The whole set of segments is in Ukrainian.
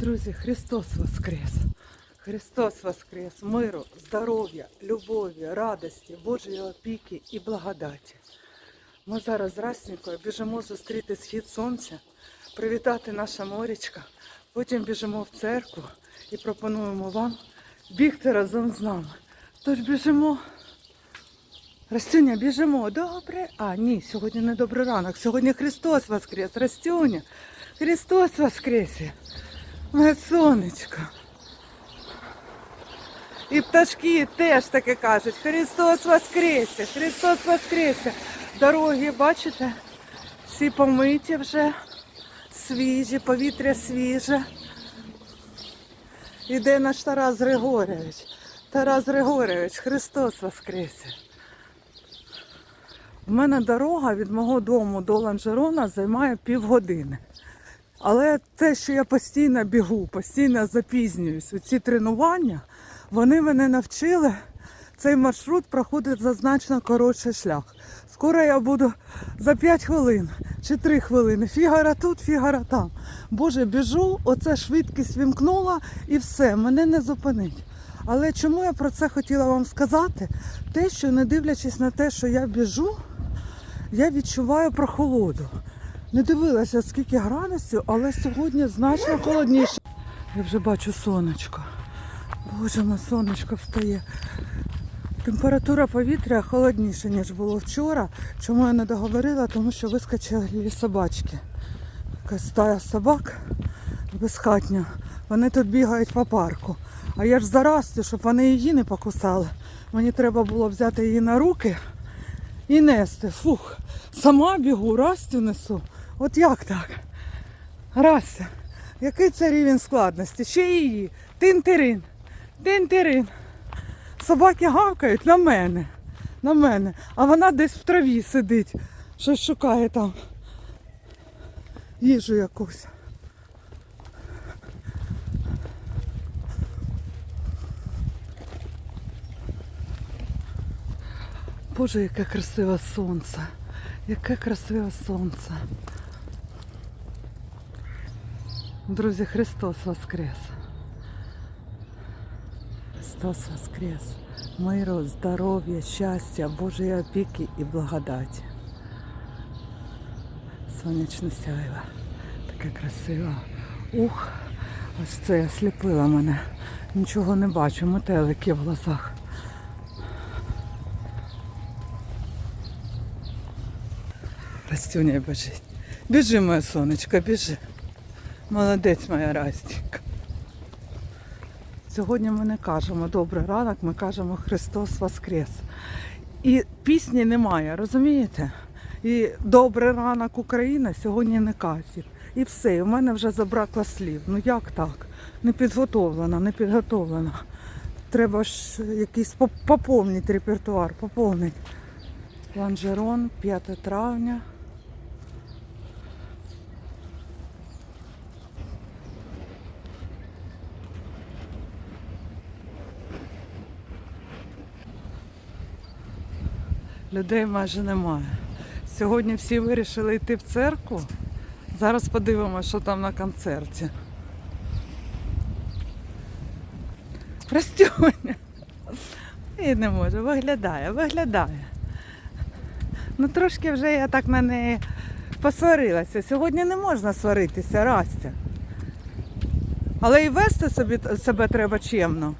Друзі, Христос Воскрес! Христос Воскрес! Миру, здоров'я, любові, радості, Божої опіки і благодаті. Ми зараз з Расникою біжимо зустріти схід сонця, привітати наша морічка, потім біжимо в церкву і пропонуємо вам бігти разом з нами. Тож біжимо. Растюня, біжимо. Добре. А, ні, сьогодні не добрий ранок. Сьогодні Христос Воскрес. Растюня, Христос Воскресе. Моє сонечко. І пташки теж таке кажуть. Христос Воскресе! Христос Воскресе! Дороги, бачите? Всі помиті вже, свіжі, повітря свіже. Іде наш Тарас Григорьович. Тарас Григорьович, Христос Воскресе! У мене дорога від мого дому до Ланжерона займає півгодини. Але те, що я постійно бігу, постійно запізнююсь ці тренування, вони мене навчили. Цей маршрут проходить за значно коротший шлях. Скоро я буду за 5 хвилин чи 3 хвилини. Фігара тут, фігара там. Боже, біжу, оце швидкість вімкнула і все, мене не зупинить. Але чому я про це хотіла вам сказати? Те, що не дивлячись на те, що я біжу, я відчуваю прохолоду. Не дивилася, скільки градусів, але сьогодні значно холодніше. Я вже бачу сонечко. Боже, моє сонечко встає. Температура повітря холодніша, ніж було вчора. Чому я не договорила? Тому що вискочили собачки. Якась стая собак безхатня. Вони тут бігають по парку. А я ж зарасту, щоб вони її не покусали. Мені треба було взяти її на руки і нести. Фух, сама бігу, Растю несу. От як так? Растя, який це рівень складності? Ще її. Тин-тирин. Тин-тирин. Собаки гавкають на мене. На мене. А вона десь в траві сидить. Щось шукає там. Їжу якусь. Боже, яке красиве сонце. Яке красиве сонце. Друзі, Христос Воскрес. Христос Воскрес. Миру, здоров'я, щастя, Божої опіки і благодаті. Сонячне сяйво. Таке красиве. Ух, ось це осліпило мене. Нічого не бачу, метелики в глазах. Растюня біжить. Біжи, моє сонечко, біжи. Молодець моя Растінька. Сьогодні ми не кажемо добрий ранок, ми кажемо Христос Воскрес. І пісні немає, розумієте? І добрий ранок Україна сьогодні не кажуть. І все, і в мене вже забракло слів. Ну як так? Не підготовлена, не підготовлена. Треба ж якийсь поповнити репертуар, поповнити. Ланжерон, 5 травня. Людей майже немає. Сьогодні всі вирішили йти в церкву. Зараз подивимося, що там на концерті. Простюня. І не можу, виглядає, виглядає. Ну трошки вже я так на неї посварилася. Сьогодні не можна сваритися, Растя. Але і вести собі, себе треба чемно.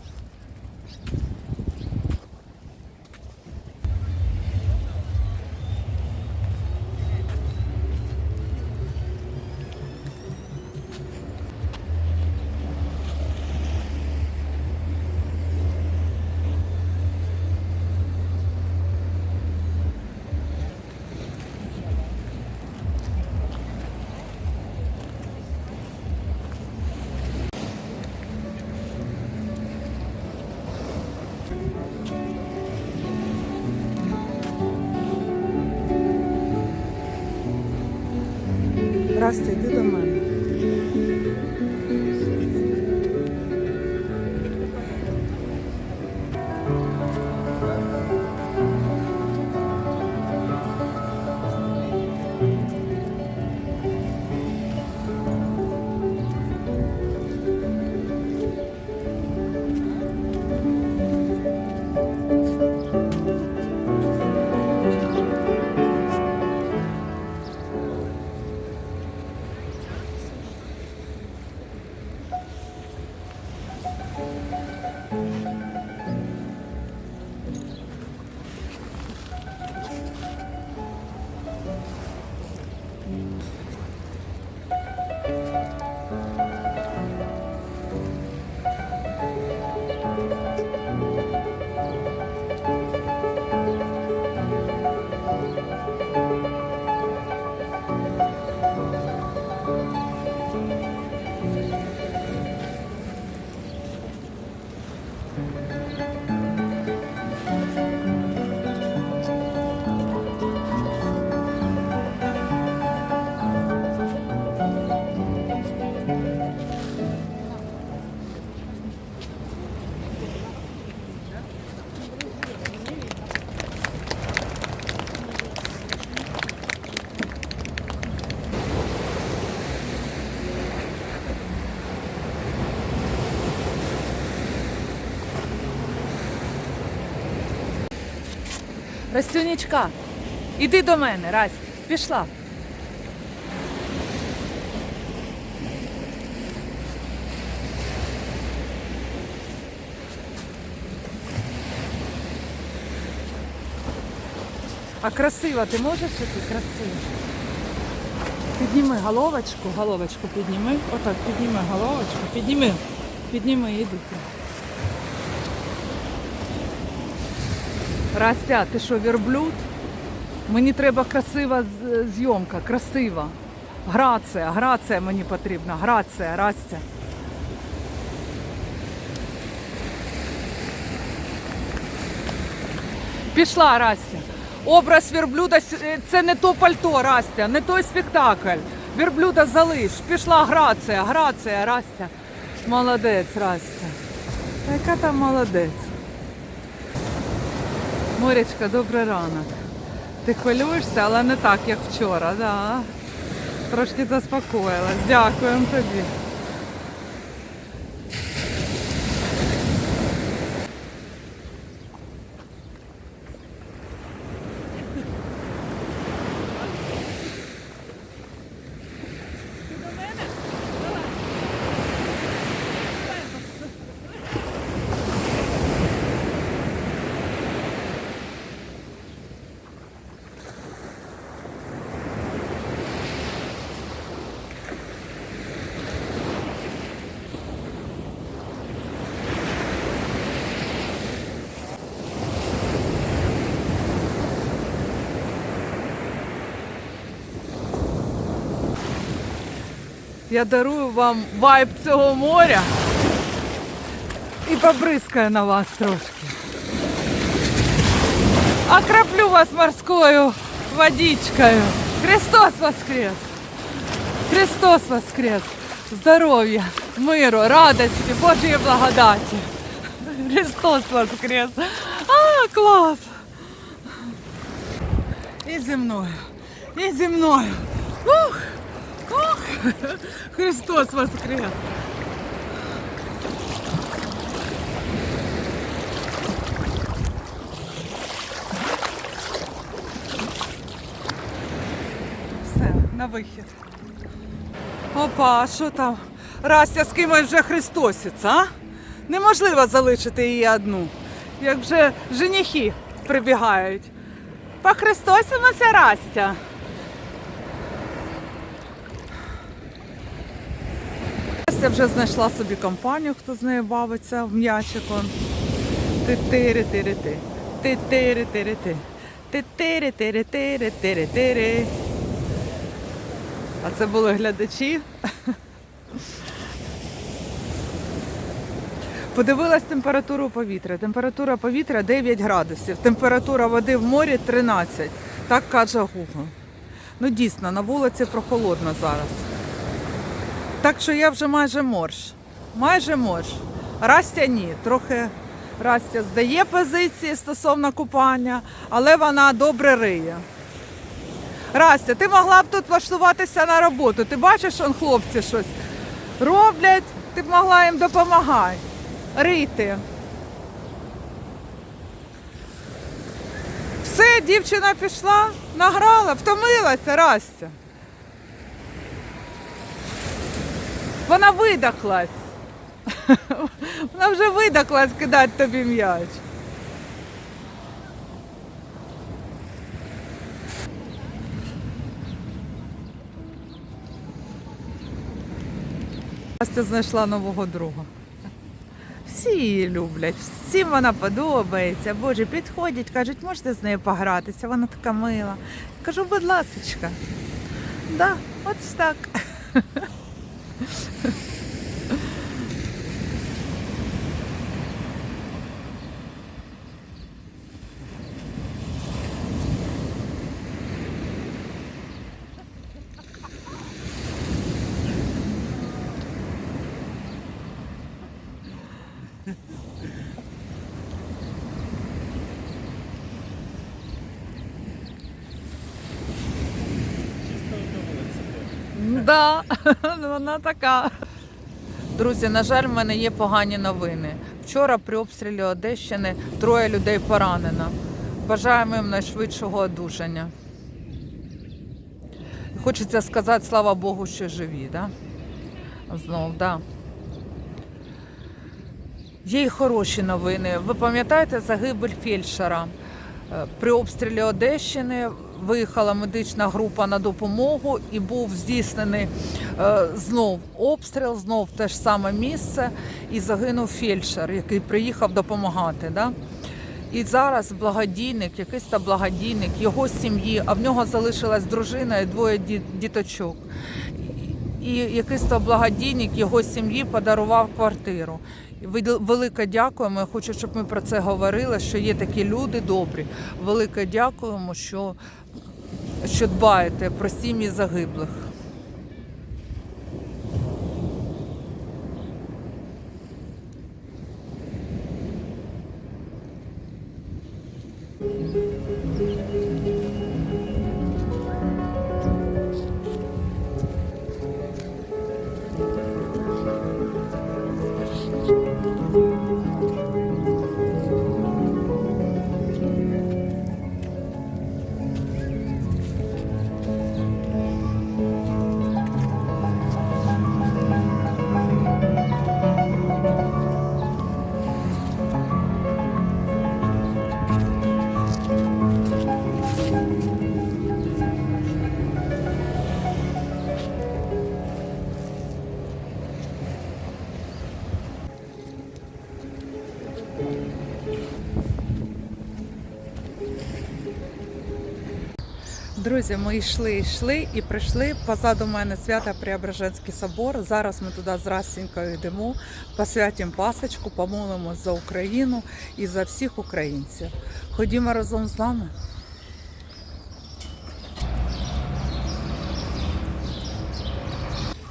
Растя, Настюнічка, іди до мене, Рась, пішла. А красиво, ти можеш іти красиво? Підніми головочку, головочку підніми. Отак, підніми головочку, підніми. Підніми, іди. Растя, ти що, верблюд? Мені треба красива зйомка, красива. Грація, грація мені потрібна, грація, Растя. Пішла Растя. Образ верблюда е, це не то пальто, Растя, не той спектакль. Верблюда залиш. Пішла грація, грація, Растя. Молодець, Растя. Яка там молодець? Морячка, добрий ранок. Ти хвилюєшся, але не так, як вчора, да. Трошки заспокоїлась. Дякуємо тобі. Я дарую вам вайб цього моря і побризкаю на вас трошки. Окроплю вас морською водичкою. Христос воскрес! Христос воскрес! Здоров'я, миру, радості, Божої благодаті. Христос воскрес! А, клас! І зі мною, і зі мною. Ух! Христос воскрес! Все, на вихід. Опа, що там? Растя з кимось вже Христоситься, а? Неможливо залишити її одну. Як вже женихи прибігають. Похристосимося, Растя. Настя вже знайшла собі компанію, хто з нею бавиться в м'ячиком. Ти-тири-тири-ти. Ти-тири-тири-ти. Ти-тири-тири-тири-тири-тири. А це були глядачі. Подивилась температуру повітря. Температура повітря 9 градусів. Температура води в морі 13. Так каже Google. Ну дійсно, на вулиці прохолодно зараз. Так що я вже майже морж. Майже морж. Растя ні. Трохи Растя здає позиції стосовно купання, але вона добре риє. Растя, ти могла б тут влаштуватися на роботу. Ти бачиш, он хлопці щось роблять, ти б могла їм допомагати. Рити. Все, дівчина пішла, награла, втомилася, Растя. Вона видохлась. Вона вже видохлась кидати тобі м'яч. Настя знайшла нового друга. Всі її люблять, всім вона подобається. Боже, підходять, кажуть, можете з нею погратися, вона така мила. Кажу, будь ласочка. Да, от так. Да, вона така. Друзі, на жаль, в мене є погані новини. Вчора при обстрілі Одещини троє людей поранено. Бажаємо їм найшвидшого одужання. Хочеться сказати, слава Богу, що живі, да? Знов, да. Є й хороші новини. Ви пам'ятаєте загибель фельдшера? Е, При обстрілі Одещини виїхала медична група на допомогу і був здійснений е, знов обстріл, знов те ж саме місце, і загинув фельдшер, який приїхав допомагати. Да? І зараз благодійник, якийсь та благодійник, його сім'ї, а в нього залишилась дружина і двоє діточок. І якийсь то благодійник його сім'ї подарував квартиру. Велике дякуємо. Я хочу, щоб ми про це говорили, що є такі люди добрі. Велике дякуємо, що, що дбаєте про сім'ї загиблих. Друзі, ми йшли, йшли і прийшли. Позаду мене свято Преображенський собор. Зараз ми туди з Расінькою йдемо, посвятимо пасочку, помолимось за Україну і за всіх українців. Ходімо разом з нами.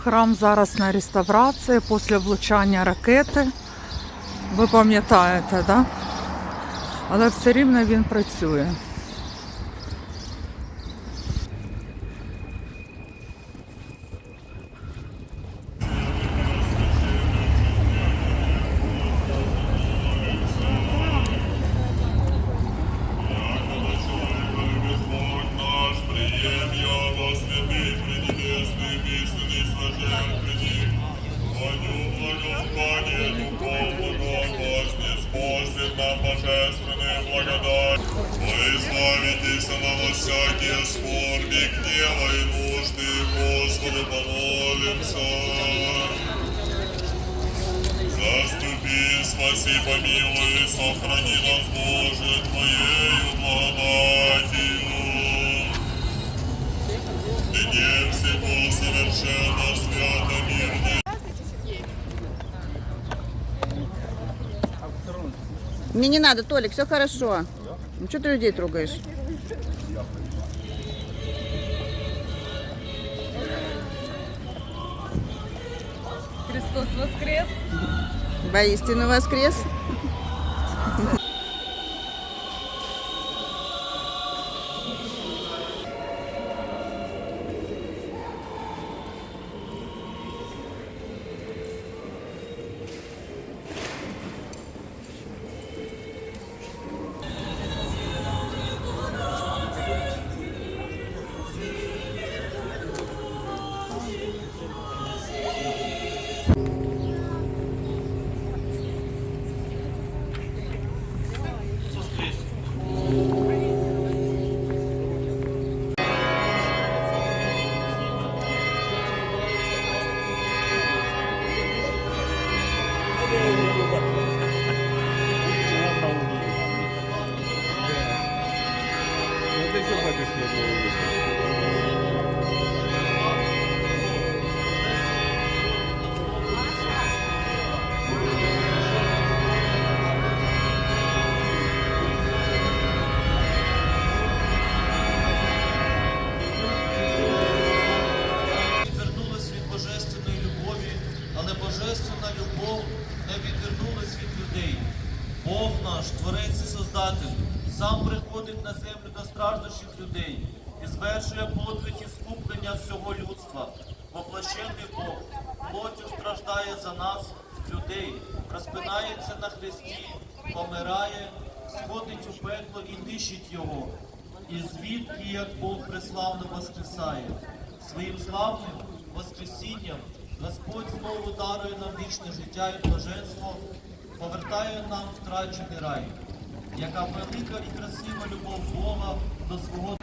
Храм зараз на реставрації після влучання ракети. Ви пам'ятаєте? Да? Але все рівно він працює. Божественную благодать. На во всякие скорби, гнева и нужды, Господу помолимся. Заступи, спаси, помилуй, сохрани нас, Боже, Твоею благодатью. Дне всего совершенно Мне не надо, Толик, все хорошо. Ну что ты людей трогаешь? Христос воскрес! Воистину воскрес. Людства. Воплощений Бог плоттю страждає за нас, людей, розпинається на хресті, помирає сходить у пекло і нищить його, і звідки, як Бог преславно воскресає. Своїм славним Воскресінням Господь знову дарує нам вічне життя і блаженство, повертає нам втрачений рай, яка велика і красива любов Бога до свого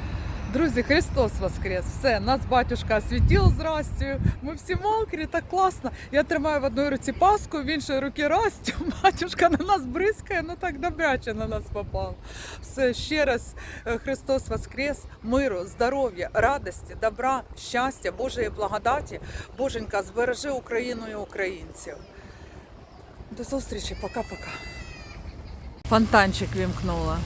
Друзі, Христос Воскрес! Все, нас батюшка освітив з Растю. Ми всі мокрі, так класно. Я тримаю в одній руці паску, в іншій руці Растю. Батюшка на нас бризкає, ну так добряче на нас попав. Все, ще раз е, Христос Воскрес, миру, здоров'я, радості, добра, щастя, Божої благодаті. Боженька, збережи Україну і українців. До зустрічі, пока-пока. Фонтанчик вімкнула.